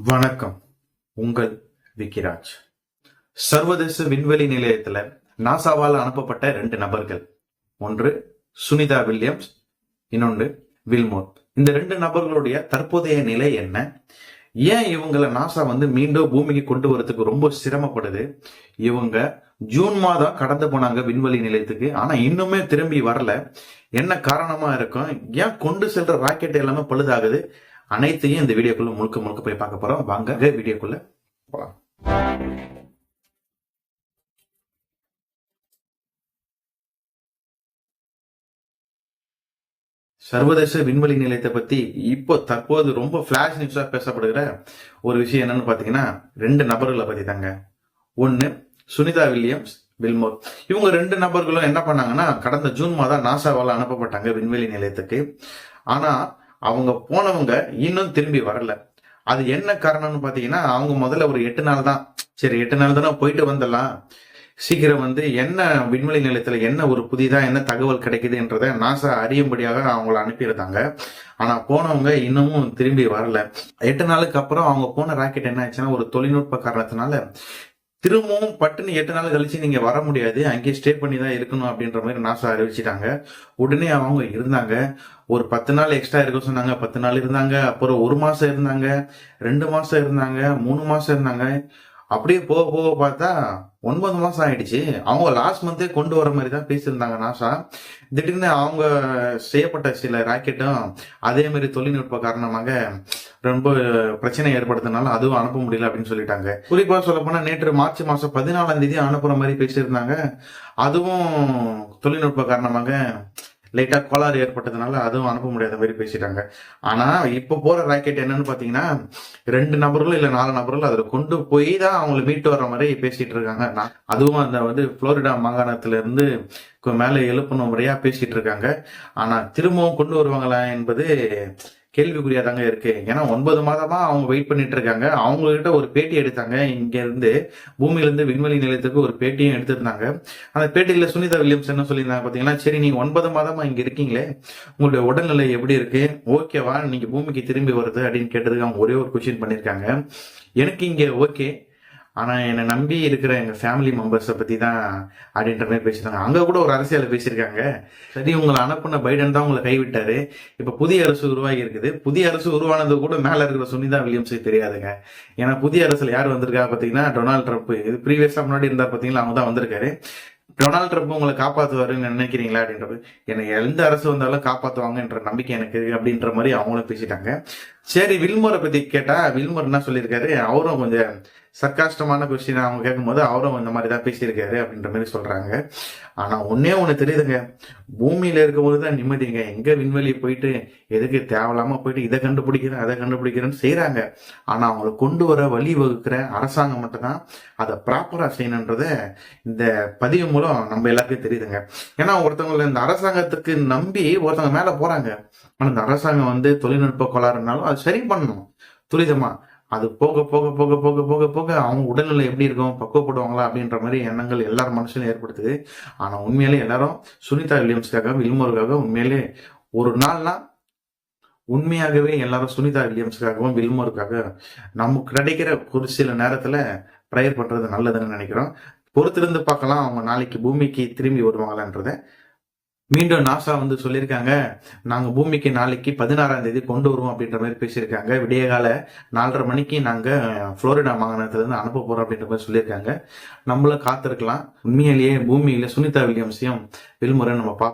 வணக்கம். உங்கள் விக்கிராஜ். சர்வதேச விண்வெளி நிலையத்துல நாசாவால் அனுப்பப்பட்ட ரெண்டு நபர்கள். ஒன்று சுனிதா வில்லியம்ஸ் இன்னொன்று வில்மோர். இந்த ரெண்டு நபர்களுடைய தற்போதைய நிலை என்ன? ஏன் இவங்கள நாசா வந்து மீண்டும் பூமிக்கு கொண்டு வரதுக்கு ரொம்ப சிரமப்படுது? இவங்க ஜூன் மாதம் கடந்து போனாங்க விண்வெளி நிலையத்துக்கு ஆனா இன்னுமே திரும்பி வரல. என்ன காரணமா இருக்கும்? ஏன் கொண்டு செல்ற ராக்கெட் எல்லாமே பழுதாகுது? அனைத்தையும் இந்த வீடியோக்குள்ள முழுக்க முழுக்க போய் பார்க்க போறோம். வாங்க வீடியோக்குள்ள போலாம். சர்வதேச விண்வெளி நிலையத்தை பத்தி இப்போ தற்போது ரொம்ப பிளாஷ் நியூஸா பேசப்படுகிற ஒரு விஷயம் என்னன்னு பாத்தீங்கன்னா ரெண்டு நபர்களை பத்தி தாங்க. ஒன்னு சுனிதா வில்லியம்ஸ் வில்மோர். இவங்க ரெண்டு நபர்களும் என்ன பண்ணாங்கன்னா கடந்த ஜூன் மாதம் நாசாவால் அனுப்பப்பட்டாங்க விண்வெளி நிலையத்துக்கு. ஆனா அவங்க போனவங்க இன்னும் திரும்பி வரல. அது என்ன காரணம்னு பார்த்தீங்கன்னா அவங்க முதல்ல ஒரு எட்டு நாள் தான். சரி எட்டு நாள் தானே போயிட்டு வந்துடலாம் சீக்கிரம் வந்து என்ன விண்வெளி நிலையத்துல என்ன ஒரு புதிதாக என்ன தகவல் கிடைக்குதுன்றத நாசா அறியும்படியாக அவங்கள அனுப்பியிருந்தாங்க. ஆனா போனவங்க இன்னமும் திரும்பி வரல. எட்டு நாளுக்கு அப்புறம் அவங்க போன ராக்கெட் என்ன ஆச்சுன்னா ஒரு தொழில்நுட்ப காரணத்தினால திரும்பவும் பட்டுன்னு எட்டு நாள் கழிச்சு நீங்க வர முடியாது. அங்கேயே ஸ்டே பண்ணி தான் இருக்கணும் அப்படின்ற மாதிரி நாசா அறிவிச்சிட்டாங்க. உடனே அவங்க இருந்தாங்க. ஒரு பத்து நாள் எக்ஸ்ட்ரா இருக்க சொன்னாங்க. பத்து நாள் இருந்தாங்க. அப்புறம் ஒரு மாசம் இருந்தாங்க. ரெண்டு மாசம் இருந்தாங்க. மூணு மாசம் இருந்தாங்க. அப்படியே போக போக பார்த்தா ஒன்பது மாசம் ஆயிடுச்சு. அவங்க லாஸ்ட் மந்தே கொண்டு வர மாதிரி தான் பேசியிருந்தாங்க நாசா. திடீர்னு அவங்க செய்யப்பட்ட சில ராக்கெட்டும் அதே மாதிரி தொழில்நுட்ப காரணமாக ரொம்ப பிரச்சனை ஏற்படுத்தினால அதுவும் அனுப்ப முடியல அப்படின்னு சொல்லிட்டாங்க. குறிப்பா சொல்ல போனா நேற்று மார்ச் மாசம் பதினாலாம் தேதி அனுப்புற மாதிரி பேசியிருந்தாங்க. அதுவும் தொழில்நுட்ப காரணமாக லைட்டாக கோளாறு ஏற்பட்டதுனால அதுவும் அனுப்ப முடியாத மாதிரி பேசிட்டாங்க. ஆனா இப்போ போகிற ராக்கெட் என்னன்னு பார்த்தீங்கன்னா ரெண்டு நபர்களும் இல்லை நாலு நபர்களும் அதில் கொண்டு போய் தான் அவங்களை மீட்டு வர மாதிரி பேசிட்டு இருக்காங்க. அதுவும் அந்த வந்து ஃப்ளோரிடா மாகாணத்துல இருந்து மேலே எழுப்பணும் முறையா பேசிட்டு இருக்காங்க. ஆனா திரும்பவும் கொண்டு வருவாங்களா என்பது கேள்விக்குறியா தாங்க இருக்கு. ஏன்னா ஒன்பது மாதமா அவங்க வெயிட் பண்ணிட்டு இருக்காங்க அவங்க கிட்ட ஒரு பேட்டி எடுத்தாங்க. இங்க இருந்து பூமியில இருந்து விண்வெளி நிலையத்துக்கு ஒரு பேட்டியும் எடுத்திருந்தாங்க. அந்த பேட்டியில சுனிதா வில்லியம்ஸ் என்ன சொல்லியிருந்தாங்க பாத்தீங்கன்னா சரி நீங்க ஒன்பது மாதமா இங்க இருக்கீங்களே. உங்களுடைய உடல்நிலை எப்படி இருக்கு? ஓகேவா? நீங்க பூமிக்கு திரும்பி வருது அப்படின்னு கேட்டதுக்கு அவங்க ஒரே ஒரு கொஸ்டின் பண்ணிருக்காங்க எனக்கு இங்க ஓகே. ஆனால் என்னை நம்பி இருக்கிற எங்கள் ஃபேமிலி மெம்பர்ஸை பற்றி தான் அப்படின்ற மாதிரி பேசிட்டாங்க. அங்கே கூட ஒரு அரசியலை பேசியிருக்காங்க. சரி உங்களை அனுப்புன பைடன் தான் உங்களை கைவிட்டார். இப்போ புதிய அரசு உருவாகி இருக்குது. புதிய அரசு உருவானது கூட மேலே இருக்கிற சுனிதா வில்லியம்ஸுக்கு தெரியாதுங்க. ஏன்னா புதிய அரசில் யார் வந்திருக்கா பார்த்தீங்கன்னா டொனால்ட் ட்ரம்ப். இது ப்ரீவியஸாக முன்னாடி இருந்தார் பார்த்தீங்கன்னா அவங்க தான் வந்திருக்காரு. டொனால்ட் ட்ரம்ப் உங்களை காப்பாற்றுவாருன்னு நினைக்கிறீங்களா அப்படின்றது என்னை எந்த அரசு வந்தாலும் காப்பாற்றுவாங்கன்ற நம்பிக்கை எனக்கு அப்படின்ற மாதிரி அவங்களும் பேசிட்டாங்க. சரி வில்மோரை பத்தி கேட்டா வில்மோர் என்ன சொல்லியிருக்காரு? அவரும் கொஞ்சம் சர்க்காஷ்டமான கொஸ்டின் அவங்க கேட்கும்போது அவரும் இந்த மாதிரி தான் பேசியிருக்காரு அப்படின்ற மாதிரி சொல்றாங்க. ஆனா ஒன்னே ஒண்ணு தெரியுதுங்க. பூமியில இருக்கும்போது தான் நிம்மதிங்க. எங்க விண்வெளி போயிட்டு எதுக்கு தேவையில்லாம போயிட்டு இதை கண்டுபிடிக்கிறேன் அதை கண்டுபிடிக்கிறேன்னு செய்யறாங்க ஆனா அவங்களை கொண்டு வர வழி வகுக்கிற அரசாங்கம் மட்டும்தான் அதை ப்ராப்பரா செய்யணுன்றத இந்த பதிவு மூலம் நம்ம எல்லாருக்கும் தெரியுதுங்க. ஏன்னா ஒருத்தவங்களை இந்த அரசாங்கத்துக்கு நம்பி ஒருத்தவங்க மேல போறாங்க. ஆனா இந்த அரசாங்கம் வந்து தொழில்நுட்ப கோளாறுனாலும் அதை சரி பண்ணணும். துரிதமா. அது போக போக போக போக போக போக அவங்க உடல்நிலை எப்படி இருக்கும் பக்குவப்படுவாங்களா அப்படின்ற மாதிரி எண்ணங்கள் எல்லார் மனசுலையும் ஏற்படுத்துது. ஆனா உண்மையிலே எல்லாரும் சுனிதா வில்லியம்ஸ்க்காக வில்மோருக்காக உண்மையிலே ஒரு நாள்னா உண்மையாகவே எல்லாரும் சுனிதா வில்லியம்ஸ்க்காகவும் வில்மோருக்காக நமக்கு கிடைக்கிற ஒரு சில நேரத்தில் ப்ரேயர் பண்ணுறது நல்லதுன்னு நினைக்கிறோம். பொறுத்திருந்து பார்க்கலாம் அவங்க நாளைக்கு பூமிக்கு திரும்பி வருவாங்களான்றதை மீண்டும் நாசா வந்து சொல்லியிருக்காங்க. நாங்கள் பூமிக்கு நாளைக்கு பதினாறாம் தேதி கொண்டு வருவோம் அப்படின்ற மாதிரி பேசியிருக்காங்க. விடியகால நாலரை மணிக்கு நாங்கள் ஃப்ளோரிடா மாகாணத்துலேருந்து அனுப்ப போகிறோம் அப்படின்ற மாதிரி சொல்லியிருக்காங்க. நம்மள காத்திருக்கலாம். உண்மையிலேயே பூமியில சுனிதா வில்லியம்ஸையும் வில்முறை நம்ம பார்ப்போம்.